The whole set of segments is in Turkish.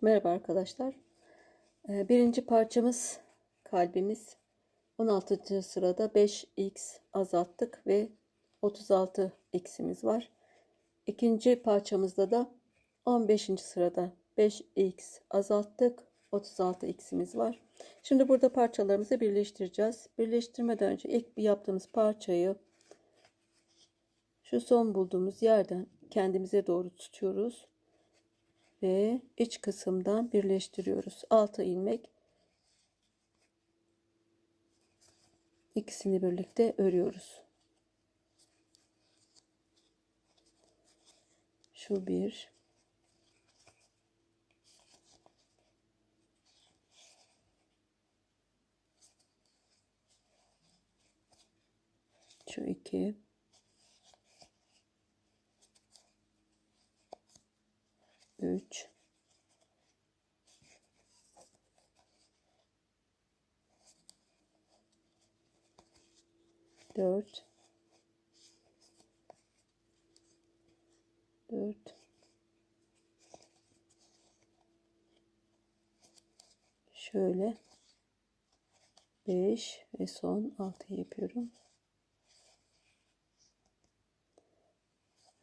Merhaba arkadaşlar. Ee, Birinci parçamız kalbimiz. 16. sırada 5x azalttık ve 36 x'imiz var. İkinci parçamızda da 15. sırada 5x azalttık. 36 x'imiz var. Şimdi burada parçalarımızı birleştireceğiz. Birleştirmeden önce ilk yaptığımız parçayı şu son bulduğumuz yerden kendimize doğru tutuyoruz ve iç kısımdan birleştiriyoruz. 6 ilmek ikisini birlikte örüyoruz. Şu bir. Şu iki. Üç. Dört. Dört. Şöyle. Beş ve son altı yapıyorum.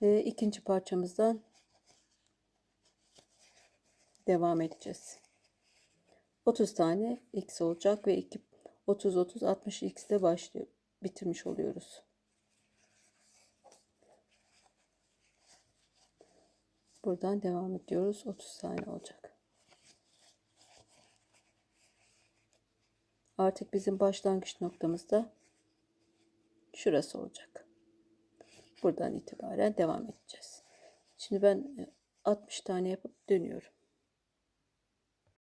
Ve ikinci parçamızdan devam edeceğiz. 30 tane x olacak ve 2 30 30 60 x ile başlıyor. Bitirmiş oluyoruz. Buradan devam ediyoruz. 30 tane olacak. Artık bizim başlangıç noktamızda şurası olacak. Buradan itibaren devam edeceğiz. Şimdi ben 60 tane yapıp dönüyorum.